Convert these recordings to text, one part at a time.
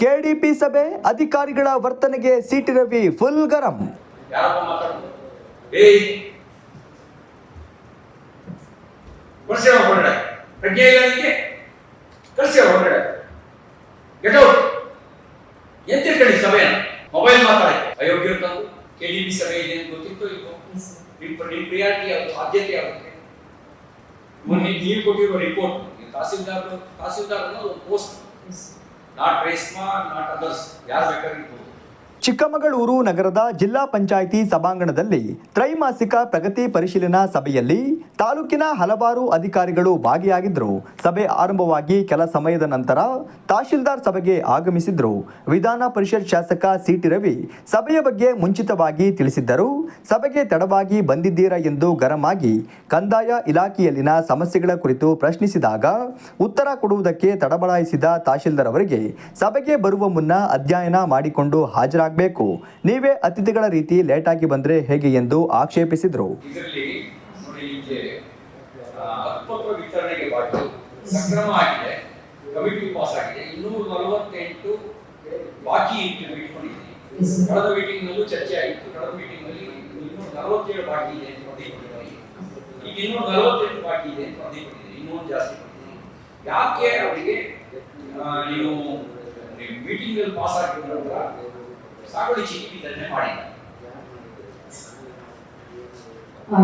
KDP ಸಭೆ ಅಧಿಕಾರಿಗಳ ವರ್ತನೆಗೆ ಸಿಟಿ ರವಿ ಫುಲ್ ಗರಂ. ಮೊಬೈಲ್ ಮಾತಾಡಕ್ಕೆ. ಅಯೋಗ್ಯ ತಂದು ಸಭೆ ಇದೆ ಅಂತ ಗೊತ್ತಿತ್ತು ನಿಮ್ಮ ಪ್ರಿಯಾರಿಟಿ ಯಾವುದು? ಆದ್ಯತೆ ಮೊನ್ನೆ ನೀವು ಕೊಟ್ಟಿರುವ ರಿಪೋರ್ಟ್ ತಹಸೀಲ್ದಾರ್ ತಹಸೀಲ್ದಾರ್ ಅನ್ನೋದು ಪೋಸ್ಟ್ ನಾಟ್ ರೇಸ್ಮಾ ನಾಟ್ ಅದರ್ಸ್ ಯಾರು ಬೇಕಾಗಿತ್ತು ಚಿಕ್ಕಮಗಳೂರು ನಗರದ ಜಿಲ್ಲಾ ಪಂಚಾಯಿತಿ ಸಭಾಂಗಣದಲ್ಲಿ ತ್ರೈಮಾಸಿಕ ಪ್ರಗತಿ ಪರಿಶೀಲನಾ ಸಭೆಯಲ್ಲಿ ತಾಲೂಕಿನ ಹಲವಾರು ಅಧಿಕಾರಿಗಳು ಭಾಗಿಯಾಗಿದ್ದರು. ಸಭೆ ಆರಂಭವಾಗಿ ಕೆಲ ಸಮಯದ ನಂತರ ತಹಶೀಲ್ದಾರ್ ಸಭೆಗೆ ಆಗಮಿಸಿದ್ರು. ವಿಧಾನ ಪರಿಷತ್ ಶಾಸಕ ಸಿಟಿ ರವಿ ಸಭೆಯ ಬಗ್ಗೆ ಮುಂಚಿತವಾಗಿ ತಿಳಿಸಿದ್ದರು. ಸಭೆಗೆ ತಡವಾಗಿ ಬಂದಿದ್ದೀರಾ ಎಂದು ಗರಂ ಕಂದಾಯ ಇಲಾಖೆಯಲ್ಲಿನ ಸಮಸ್ಯೆಗಳ ಕುರಿತು ಪ್ರಶ್ನಿಸಿದಾಗ ಉತ್ತರ ಕೊಡುವುದಕ್ಕೆ ತಡಬಡಾಯಿಸಿದ ತಹಶೀಲ್ದಾರ್ ಅವರಿಗೆ ಸಭೆಗೆ ಬರುವ ಮುನ್ನ ಅಧ್ಯಯನ ಮಾಡಿಕೊಂಡು ಹಾಜರಾಗಬೇಕು ನೀವೇ ಅತಿಥಿಗಳ ರೀತಿ ಲೇಟಾಗಿ ಬಂದ್ರೆ ಹೇಗೆ ಎಂದು ಆಕ್ಷೇಪಿಸಿದರು. ಯಾಕೆ ಅವರಿಗೆ ನೀವು ಮೀಟಿಂಗ್ ಪಾಸ್ ಆಗಿದ ನಂತರ ಸಾಗುವಳಿ ಚೀಟಿ ವಿತರಣೆ ಮಾಡಿಲ್ಲ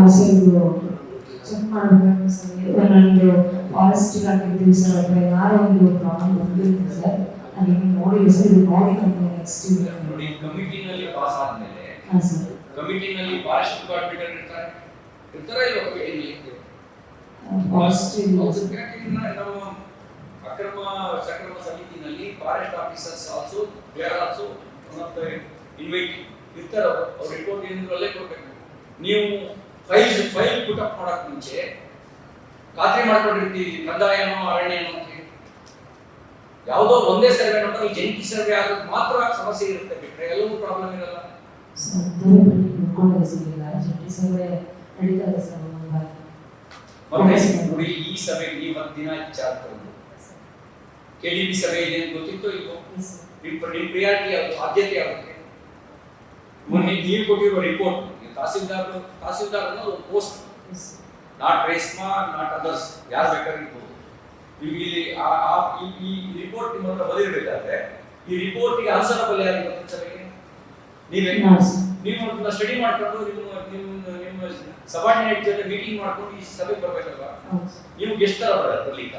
ಸರ್ ಇದು ಚೆಕ್ ಮಾಡಬೇಕು ಸರ್ ನಂದು ಫಾರೆಸ್ಟ್ ಹಾಕಿದ್ದೀವಿ ಸರ್ ಅಥವಾ ಯಾರೋ ಒಂದು ಪ್ರಾಬ್ಲಮ್ ಬಂದಿರುತ್ತೆ ಸರ್ ನಾನು ಇನ್ನೂ ನೋಡಿಲ್ಲ ಸರ್ ಇದು ನೋಡಿ ನಮಗೆ ನೆಕ್ಸ್ಟ್ ನೋಡಿ ಕಮಿಟಿನಲ್ಲಿ ಪಾಸ್ ಆದ್ಮೇಲೆ ಹಾಂ ಸರ್ ಕಮಿಟಿನಲ್ಲಿ ಫಾರೆಸ್ಟ್ ಡಿಪಾರ್ಟ್ಮೆಂಟ್ ಇರ್ತಾರೆ ಇರ್ತಾರೆ ಇಲ್ವಾ ಕಮಿಟಿನಲ್ಲಿ ಫಾರೆಸ್ಟ್ ಇಲ್ಲ ಹೌದು, ಸರ್ ಯಾಕೆ ಇನ್ನ ನಮ್ಮ ಅಕ್ರಮ ಸಕ್ರಮ ಸಮಿತಿನಲ್ಲಿ ಫಾರೆಸ್ಟ್ ಆಫೀಸರ್ಸ್ ಆಲ್ಸೋ ಬೇರೆ also one of the invite ಇರ್ತಾರೆ ಅವರು ಅವ್ರ ರಿಪೋರ್ಟ್ ಏನಿದ್ರು ಅಲ್ಲೇ ಕೊಡ್ಬೇಕು. ನೀವು ಫೈಲ್ ಫೈಲ್ ಪುಟ್ ಅಪ್ ಮಾಡಕ್ ಮುಂಚೆ ಖಾತ್ರಿ ಮಾಡ್ಕೊಂಡಿರ್ತೀವಿ ಕಂದಾಯನೋ ಅರಣ್ಯನೋ ಅಂತ ಯಾವುದೋ ಒಂದೇ ಸರ್ವೆ ನೋಡಿದ್ರೆ ಜಂಟಿ ಸರ್ವೆ ಆಗೋದು ಮಾತ್ರ ಸಮಸ್ಯೆ ಇರುತ್ತೆ ಬಿಟ್ರೆ ಎಲ್ಲವೂ ಪ್ರಾಬ್ಲಮ್ ಇರಲ್ಲ. ಈಗ ನೋಡಿ ಈ ಸಭೆಗೆ ಈ ಒಂದು ದಿನ ವಿಚಾರ ಕೆಡಿಬಿ ಸಭೆ ಇದೆ ಅಂತ ಗೊತ್ತಿತ್ತು sir. ನಿಮ್ಮ ನಿಮ್ಮ ಪ್ರಿಯಾರಿಟಿ ಯಾವುದು ಆದ್ಯತೆ ಆಗುತ್ತೆ. ಮೊನ್ನೆ ನೀವು ಕೊಟ್ಟಿರೋ ರಿಪೋರ್ಟ್ ತಹಸೀಲ್ದಾರ್ ತಹಸೀಲ್ದಾರ್ ಅನ್ನೋದು ಪೋಸ್ಟ್. ನಾಟ್ ರೇಸ್ಮಾ ನಾಟ್ ಅದರ್ಸ್ ಯಾರು ಬೇಕಾಗಿತ್ತು ನೀವು ಇಲ್ಲಿ ಆ- ಆ- ಈ ರಿಪೋರ್ಟ್ ನಿಮ್ಮ ಹತ್ರ ಬದಿರಬೇಕಾದ್ರೆ ಈ ರಿಪೋರ್ಟ್ಗೆ ಆನ್ಸರಬಲ್ ಯಾರು ಸಭೆಗೆ? ನೀವೇ ನೀವು ಅದನ್ನ ಸ್ಟಡಿ ಮಾಡ್ಕೊಂಡು ನಿಮ್ಮ ನಿಮ್ಮ ನಿಮ್ಮ ಸಬಾರ್ಡಿನೇಟ್ ಜೊತೆ ಮೀಟಿಂಗ್ ಮಾಡ್ಕೊಂಡು ಈ ಸಭೆಗೆ ಬರ್ಬೇಕಲ್ವಾ? ನಿಮ್ಗೆ ಎಷ್ಟು ತರ ಬರೋದು ಬರ್ಲಿಕ್ಕ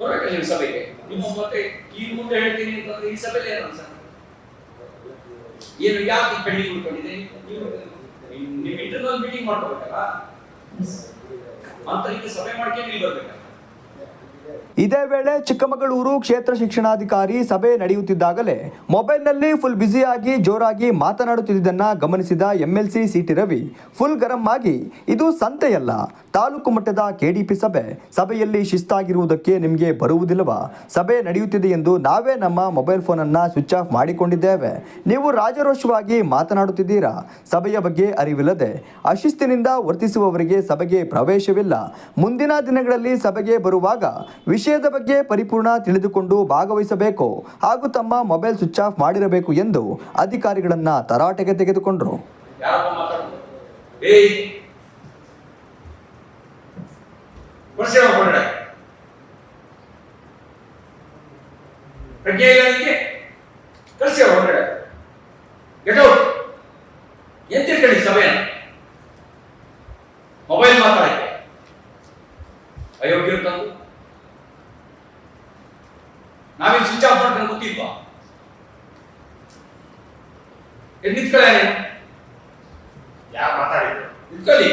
ಬರ್ಬೇಕಲ್ಲ ನೀವು ಸಭೆಗೆ. ನಿಮ್ಮ ಮತ್ತೆ ಈ ಮುಂದೆ ಹೇಳ್ತೀನಿ ಅಂತಂದ್ರೆ ಈ ಸಭೆಯಲ್ಲಿ ಏನು ಅನ್ಸ ಏನು ಯಾಕೆ ಪೆಂಡಿಂಗ್ ಉಳ್ಕೊಂಡಿದೆ? ನೀವು ಇಂಟರ್ನಲ್ ಮೀಟಿಂಗ್ ಮಾಡ್ಕೋಬೇಕಲ್ಲ. ಆಂತರಿಕ ಸಭೆ ಮಾಡ್ಕೊಂಡು ಇಲ್ಲಿ ಬರ್ಬೇಕಲ್ಲ ಇದೇ ವೇಳೆ ಚಿಕ್ಕಮಗಳೂರು ಕ್ಷೇತ್ರ ಶಿಕ್ಷಣಾಧಿಕಾರಿ ಸಭೆ ನಡೆಯುತ್ತಿದ್ದಾಗಲೇ ಮೊಬೈಲ್ನಲ್ಲಿ ಫುಲ್ ಬ್ಯುಸಿಯಾಗಿ ಜೋರಾಗಿ ಮಾತನಾಡುತ್ತಿದ್ದನ್ನ ಗಮನಿಸಿದ ಎಂಎಲ್ಸಿ ಸಿಟಿ ರವಿ, ಫುಲ್ ಗರಂ ಆಗಿ ಇದು ಸಂತೆಯಲ್ಲ. ತಾಲೂಕು ಮಟ್ಟದ ಕೆಡಿಪಿ ಸಭೆ. ಸಭೆಯಲ್ಲಿ ಶಿಸ್ತಾಗಿರುವುದಕ್ಕೆ ನಿಮಗೆ ಬರುವುದಿಲ್ಲವಾ? ಸಭೆ ನಡೆಯುತ್ತಿದೆ ಎಂದು ನಾವೇ ನಮ್ಮ ಮೊಬೈಲ್ ಫೋನನ್ನು ಸ್ವಿಚ್ ಆಫ್ ಮಾಡಿಕೊಂಡಿದ್ದೇವೆ. ನೀವು ರಾಜರೋಷವಾಗಿ ಮಾತನಾಡುತ್ತಿದ್ದೀರಾ? ಸಭೆಯ ಬಗ್ಗೆ ಅರಿವಿಲ್ಲದೆ ಅಶಿಸ್ತಿನಿಂದ ವರ್ತಿಸುವವರಿಗೆ ಸಭೆಗೆ ಪ್ರವೇಶವಿಲ್ಲ. ಮುಂದಿನ ದಿನಗಳಲ್ಲಿ ಸಭೆಗೆ ಬರುವಾಗ ವಿಷಯದ ಬಗ್ಗೆ ಪರಿಪೂರ್ಣ ತಿಳಿದುಕೊಂಡು ಭಾಗವಹಿಸಬೇಕು ಹಾಗೂ ತಮ್ಮ ಮೊಬೈಲ್ ಸ್ವಿಚ್ ಆಫ್ ಮಾಡಿರಬೇಕು ಎಂದು ಅಧಿಕಾರಿಗಳನ್ನ ತರಾಟೆಗೆ ತೆಗೆದುಕೊಂಡರು. ಮೊಬೈಲ್ ಮಾತಾಡಕ್ಕೆ. ಏಯ್ ಕರ್ಸಿ ಅವ್ರ ಹೊರಗಡೆ ಪ್ರಜ್ಞೆ ಇಲ್ಲ ನಿಮಗೆ ಕರ್ಸಿ ಅವ್ರ ಹೊರಗಡೆ ಗೆಟ್ ಔಟ್ ಎಂತ ಕೇಳಿ ಸಭೆನ ಮೊಬೈಲ್ ಮಾತಾಡಕ್ಕೆ ಅಯೋಗ್ಯ ಆಫ್ ಗೊತ್ತಿಲ್ವಾ? ನಿಂತ್ಕೊಳ್ಳ? ಯಾರು ಮಾತಾಡಿದ್ರು ನಿಂತ್ಕೊಳ್ಳಿ.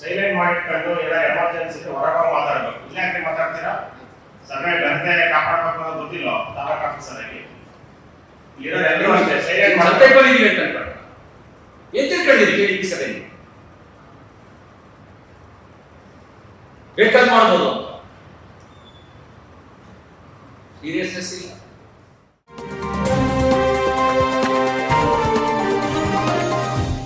ಸೈಲೆಂಟ್ ಮಾಡಿಟ್ಕೊಂಡು ಎಲ್ಲ ಎಮರ್ಜೆನ್ಸಿ ಹೊರಗೆ ಮಾತಾಡ್ಬೇಕು. ಇಲ್ಲ ಯಾಕೆ ಮಾತಾಡ್ತೀರಾ? ಸಭೆ ಘನತೆ ಕಾಪಾಡ್ಬೇಕು ಅನ್ನೋದು ಗೊತ್ತಿಲ್ಲ. ತಾಲೂಕ್ ಆಫೀಸರ್ ಆಗಿ. ಇರೋರು ಎಲ್ಲರೂ ಅಷ್ಟೇ. ಸೈಲೆಂಟ್ ಬಂದಿದ್ದೀವಿ ಅಂತ ಎಂತ ಕೇಳಿದ್ರಿ ಕೆಡಿಪಿ ಬೇಕಾದ ಬೇಕಾದ್ ಮಾಡ್ಬೋದು. iria ser assim,